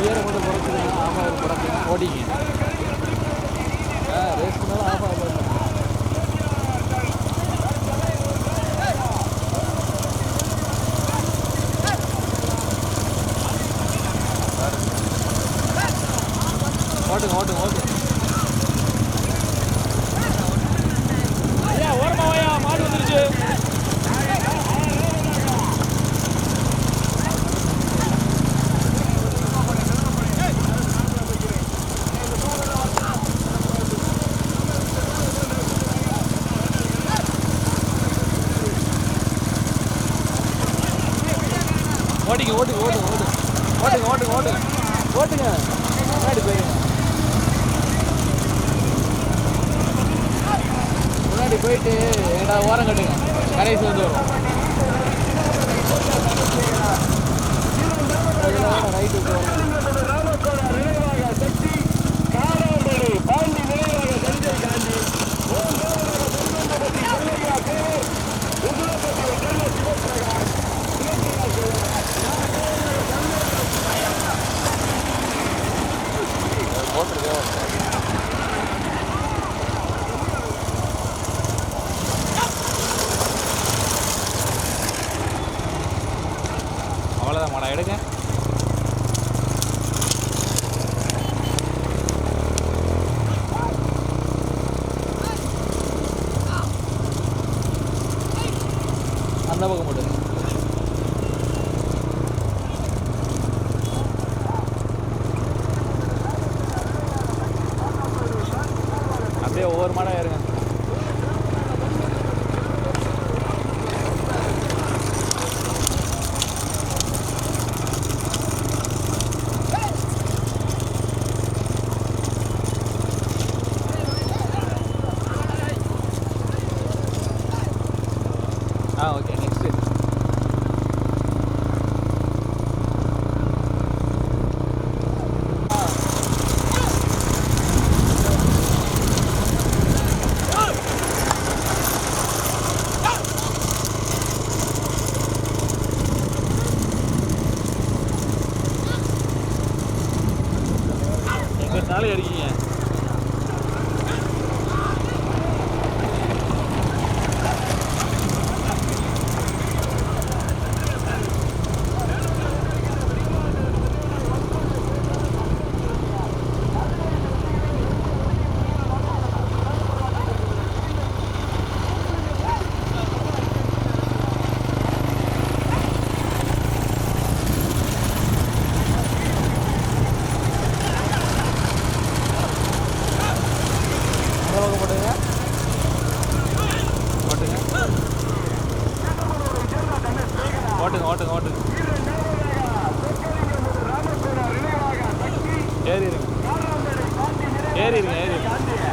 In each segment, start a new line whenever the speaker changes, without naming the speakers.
கியரை மட்டும் குறைச்சிருங்க ஆஃப் ஆகும் குறைச்சி ஓடிங்க. ஆ ரேஸ் பண்ணாலும் ஆஃப் ஆகும் ஓட்டிங்க ஓட்டுங்க ஓட்டுங்க ஓட்டுங்க ஓட்டுங்க ஓட்டுங்க ஓட்டுங்க ஓட்டுங்க முன்னாடி போயிருங்க முன்னாடி போயிட்டு ஏதாவது ஓரம் கட்டுங்க கடைசி வந்து வரும். ரைட்டு ஏறிடுங்க இருங்க ஏறி இருங்க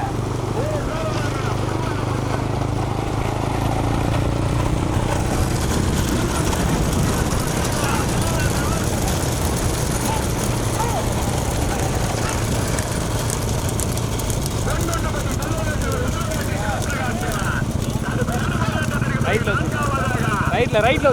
ரைட்ல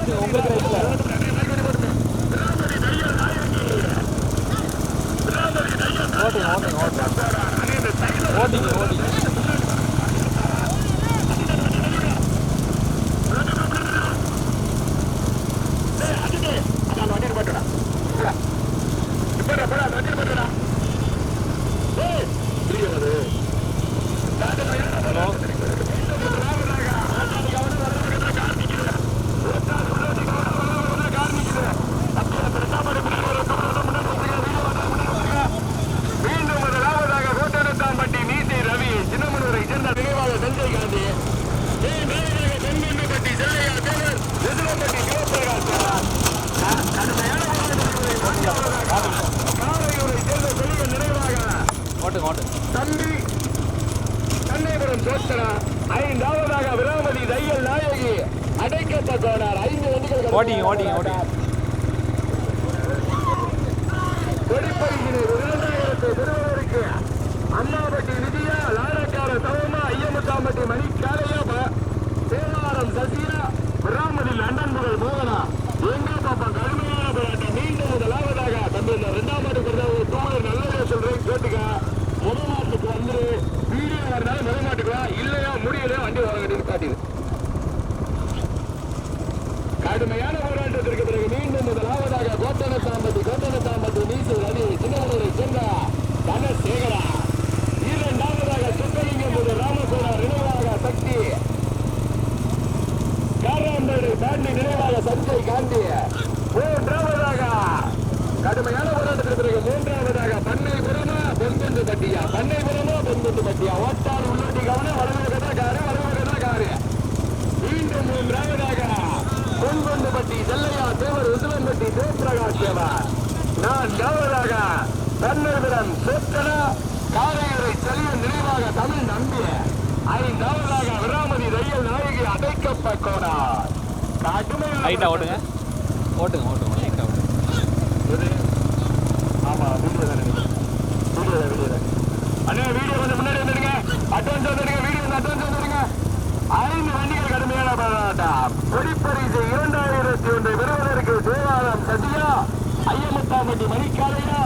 ஓட்டிங்க ஓட்டிங்க ஓட்டிங்க
அம்மாபட்டி விஜயா லாரக்கார தவமா ஐயமுத்தாம்பட்டி மணி காலையாபா சேவாரம் சசிரா லண்டன் முதல் பாப்பா கடுமையான போராட்டம் மீண்டும் முதலாவதாக தம்பி இந்த இரண்டாம் ஆண்டு
தோழர் நல்லதே சொல்றேன் மாட்டுக்கு வந்துரு வீடியோ வரனால முதல் மாட்டுக்கலாம் இல்லையா முடியலையா வண்டி வாங்க கடுமையான போராட்டத்திற்கு பிறகு மீண்டும் முதலாவதாக கோட்டன தாம்பத்து
கோட்டன தாம்பத்து நீசு அணி சின்னமுறை சென்றார்
எது? ஆமா வீடியோ தானே வீடியோ தான் வீடியோ தான். அண்ணா வீடியோ கொஞ்சம் முன்னாடி வந்துடுங்க. அட்வான்ஸ் வந்துடுங்க வீடியோ வந்து அட்வான்ஸ் வந்துடுங்க. ஐந்து வண்டிகள் கடுமையான போராட்டம். கொடிப்பரிசு இரண்டாயிரத்தி ஒன்று பெறுவதற்கு தேவாரம் சதியா ஐயமுத்தாம்பட்டி மணிக்காலையா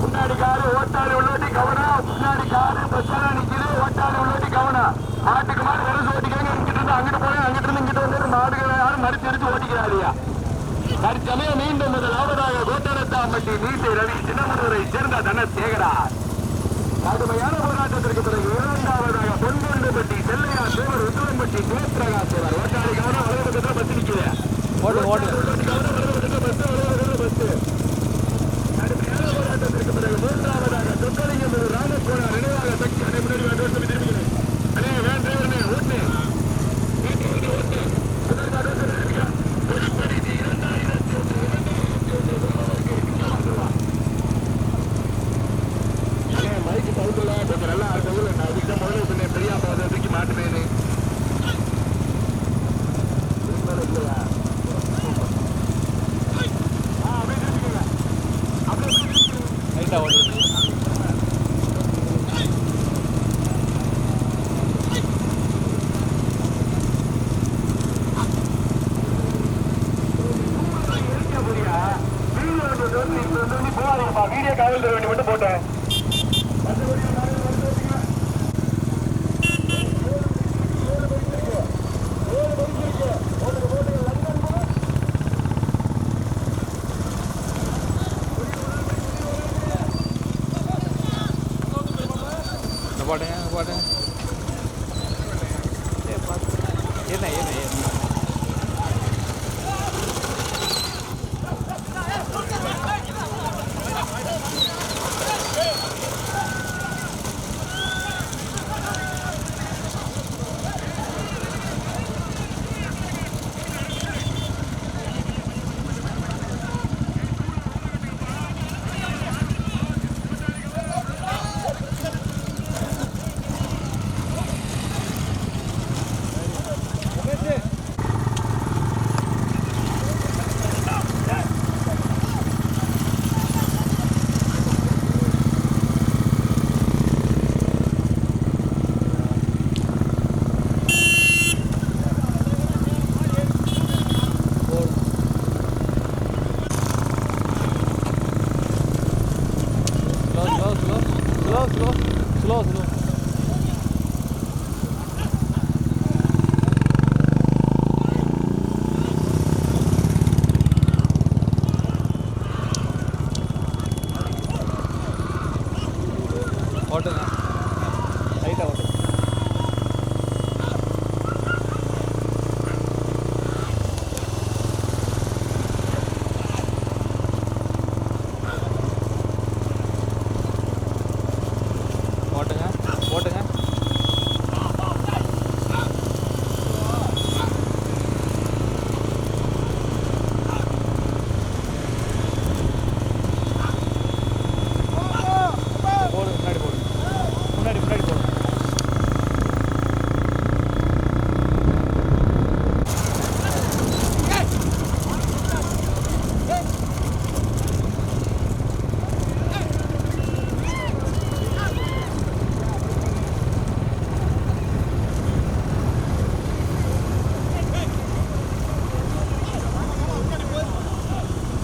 முன்னாடி காரு ஓட்டாளி உள்ளோட்டி கவனம் முன்னாடி காரு பஸ் நிக்குது ஓட்டாளி உள்ளோட்டி கவனம் மாட்டுக்கு மாடு வெறும் ஓட்டிக்காங்க இங்கிட்டு இருந்து அங்கிட்டு போய் அங்கிட்டு இருந்து இங்கிட்டு வந்து மாடுகளை யாரும் மறுத்து அடிச்சு ஓட்டிக்கிறாரியா தற்சமயம் மீண்டும் முதலாவதாக கோட்டரத்தாம்பட்டி நீட்டை ரவி சின்னமனூரை சேர்ந்த தனசேகரார். கடுமையான போராட்டத்திற்கு பிறகு இரண்டாவதாக பொன்கொண்டுபட்டி செல்லையா சேவர் உத்தரம்பட்டி சிவபிரகாஷ் சேவர் ஓட்டாளி கவனம் வலதுபக்கத்தில் பஸ் நிற்குது
ஓட்டுங்க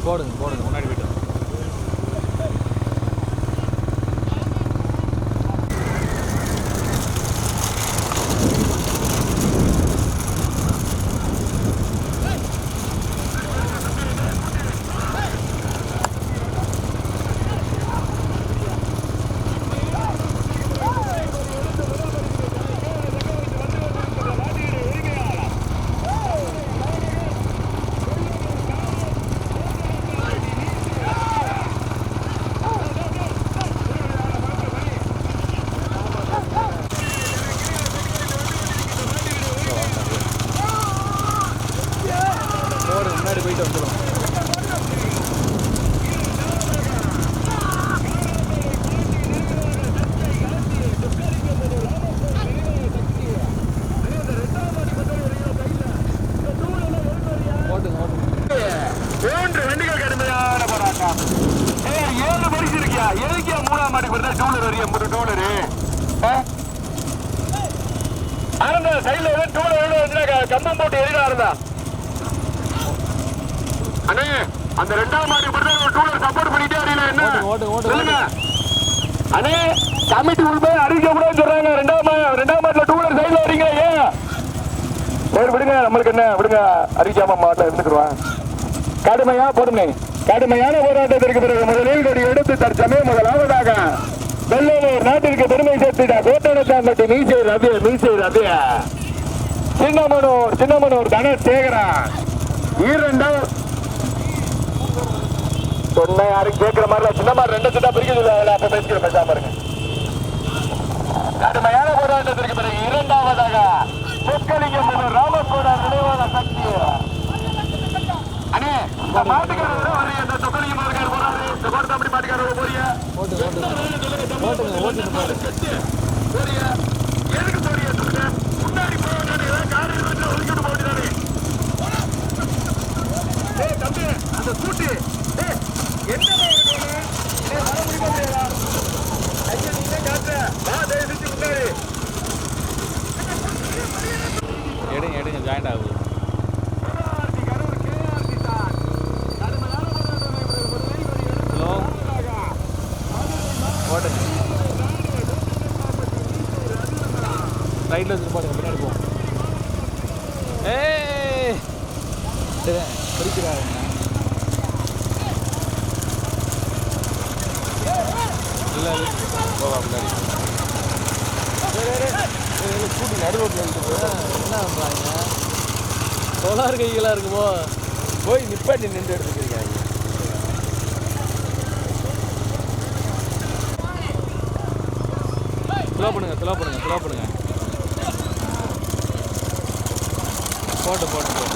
போடுங்க போடுங்க முன்னாடி போய்ட்டு அண்ணே
கமிட்டி உள்பே அறிவிக்க கூட சொல்றாங்க. ரெண்டாம் ரெண்டாம் மாட்டில் டூ வீலர் சைடில் வரீங்க ஏன்? சரி விடுங்க. நம்மளுக்கு என்ன விடுங்க. அறிவிக்காம மாட்டில் இருந்துக்குருவான் கடுமையா பொறுமை கடுமையான போராட்டத்திற்கு பிறகு முதலில் கொடி எடுத்து தற்சமயம் முதலாவதாக வெள்ளலூர் நாட்டிற்கு பெருமை சேர்த்துட்ட கோட்டனத்தாம்பட்டி மீசை ரவிய மீசை ரவிய. சின்னமனூர் சின்னமனூர் தனசேகரன் இரண்டாம் சொன்ன யாரும் கேட்கிற மாதிரி சின்ன மாதிரி ரெண்டு சின்ன பிரிக்க இல்லை அப்ப பேசிக்கிற பேசாம இருங்க. கடுமையான போராட்டத்திற்கு பிறகு இரண்டாவதாக சொக்கலிங்கம் ராமகோடார் நினைவான சக்தி. அண்ணே இந்த மாட்டுக்காரர் வரைய இந்த சொக்கலிங்கம் இருக்காரு போறாரு இந்த கோட்டத்தாம்படி மாட்டுக்காரர் போறிய போறிய எதுக்கு போறிய முன்னாடி போக வேண்டியது ஏதாவது கார் வீட்டுல ஒதுக்கிட்டு போக வேண்டியதானே? தம்பி அந்த கூட்டு
எடுங்க எடுங்க ஜாயிண்ட் ஆகுது ஹலோ ஓட்டுங்க ரைட்டில் வச்சுட்டு போடுங்க பின்னாடி போ. ஏய்! சரி பிடிக்கிறாங்க இல்லை போவா பின்னாடி கூட்டி நடுவோட்டில் என்ன பண்ணுறாங்க சோலார் கைகளாக இருக்குமோ போய் நிப்பாட்டி நின்று எடுத்துக்கிறீங்க ஸ்லோ பண்ணுங்க ஸ்லோ பண்ணுங்க ஸ்லோ பண்ணுங்க போட்டு போட்டு போட்டு.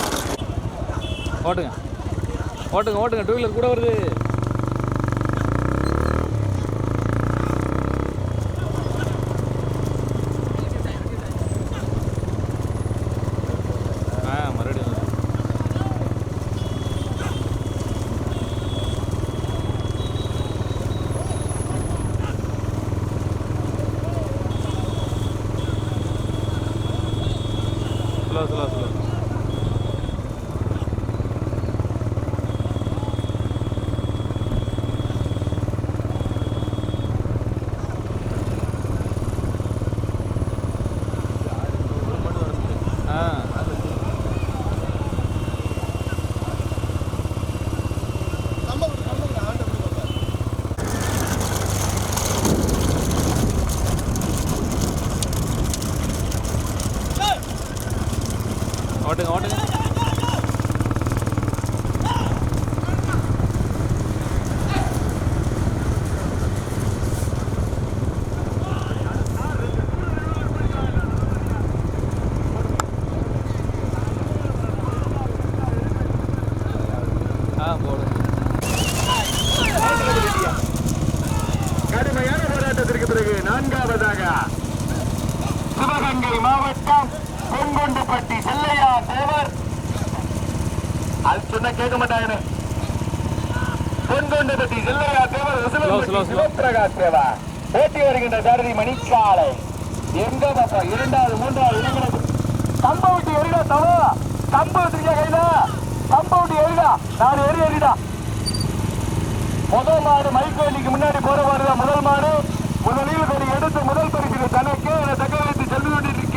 ஓட்டுங்க ஓட்டுங்க ஓட்டுங்க டூ வீலர் கூட வருது ஆ மறுபடியும் வருது. ஸ்லோ ஸ்லோ ஸ்லோ ஆ ஓட்டுங்க ஓட்டுங்க ஆ போடுங்க
கடுமையான போராட்டத்திற்கு பிறகு நான்காவதாக சிவகங்கை மாவட்டம் பொன்கொண்டுப்பட்டி செல்லையா தேவர். அது சொன்னா கேட்க மாட்டாங்கன்னு பொன்கொண்டுப்பட்டி செல்லையா தேவர். சிவபிரகாஷ் தேவா. வருகின்ற சாரதி மணிச்சாலை எங்க பாப்பா இரண்டாவது மூன்றாவது இடங்களுக்கு கம்பவுட்டி எரிடா தவா. கம்பவுட்டிங்க கையில கம்பவுட்டி எரிடா நாலு எரி எரிடா முதல் மாடு மைக்கோலிக்கு முன்னாடி போற மாடுதான் முதல் மாடு. முதலில் எடுத்து முதல் பரிசு தனக்கு.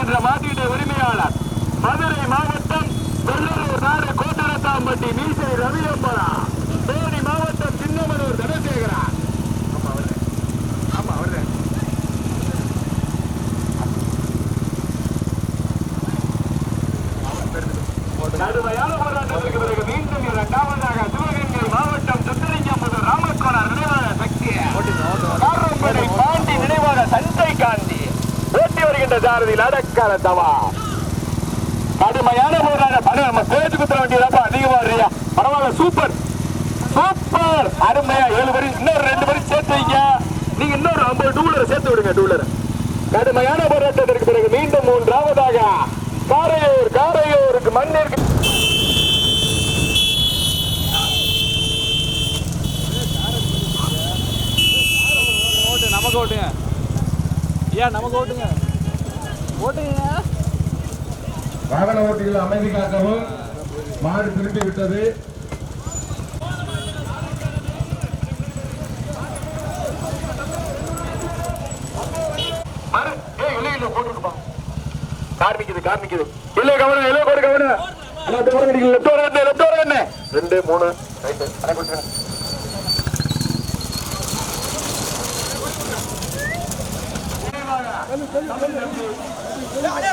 இருக்கின்ற தகவலித்து உரிமையாளர் மதுரை மாவட்டம் வெள்ளூர் நாடு கோட்டரத்தாம்பட்டி மீசை ரவியம்பலா. தேனி மாவட்டம் சின்னமனூர் தனசேகரா. நடுமையான வருகின்ற சாரதி தவா. கடுமையான போராட்டம். பரவாயில்ல, நம்ம சேர்த்து குத்துற வேண்டியதாப்பா அதிகமா இருக்கியா பரவாயில்ல சூப்பர். சூப்பர். அருமையா. ஏழு பேர் இன்னொரு ரெண்டு பேரும் சேர்த்து வைங்க. நீங்க இன்னொரு ஐம்பது டூலரை சேர்த்து விடுங்க டூலரை. கடுமையான போராட்டத்திற்கு பிறகு மீண்டும் மூன்றாவதாக காரையூர் காரையூருக்கு மண்ணிற்கு
நமக்கு ஓட்டுங்க. ஐயா நமக்கு ஓட்டுங்க.
வாகன ஓட்டிகள் அமைதி காக்கவும். மாடு திரும்பி விட்டது.
மறு ஏய் இல்லை இல்லை போட்டுருப்பா. கார்மிக்குது கார்மிக்குது இல்லை கவனம் இல்லை கோடு கவனம். லெஃப்ட் ஓரம் என்ன லெஃப்ட் ஓரம் என்ன? ரெண்டு மூணு ரைட்டு. அரை கொடுத்துருங்க 来来